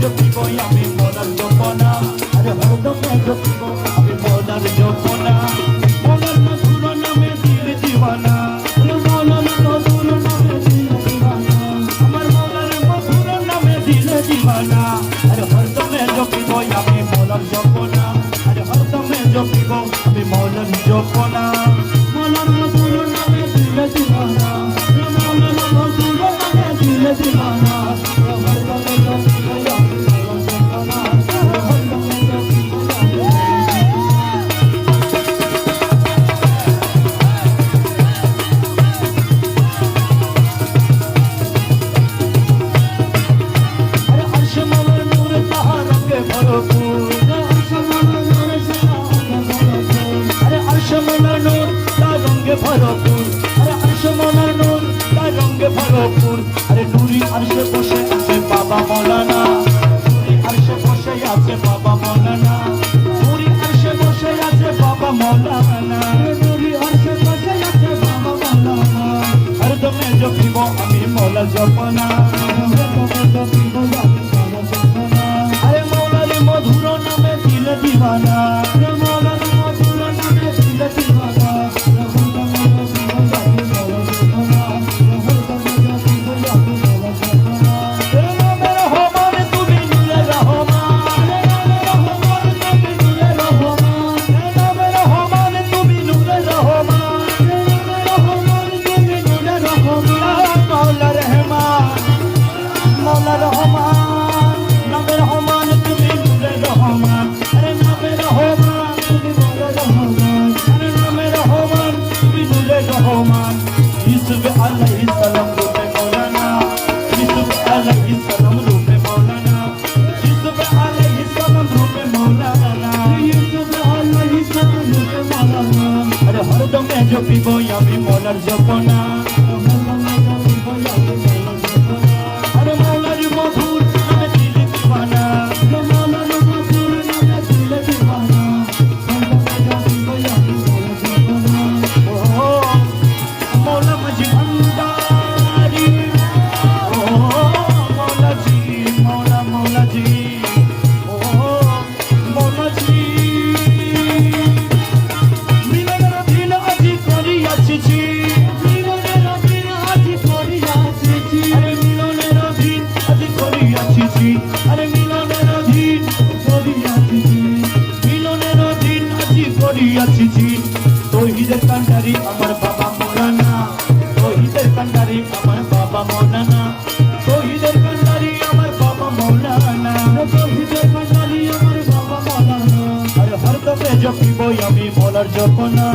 জপিব আমি মনার জপনা আরে হরদম জপিব আমি মনার জপনা মনার মধুর নামে দিল জীবনা জীবনা আরে হরদমে জপিব ভরপুর। আরে আরশ মলার নূর তার রঙে ভরপুর। আরে নুরি আরশে বসে আছে বাবা মলানা। নুরি আরশে বসে আছে বাবা মলানা। নুরি আরশে বসে আছে বাবা মলানা। নুরি আরশে বসে আছে বাবা মলানা। আরে তুমি জপিব আমি মলা জপনা। জপিব আমি মনার জপনা শহীদের কান্ডারি, আমার বাবা মোরানা। শহীদের কান্ডারি, আমার বাবা মৌলানা শহীদের কান্ডারি, আমার বাবা মৌলানা শহীদের কান্ডারি, আমার বাবা মৌলানা আর হর দমে জপিব আমি বলার জপনা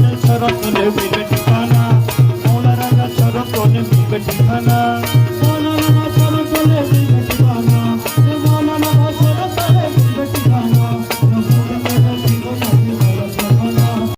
रतन बिरट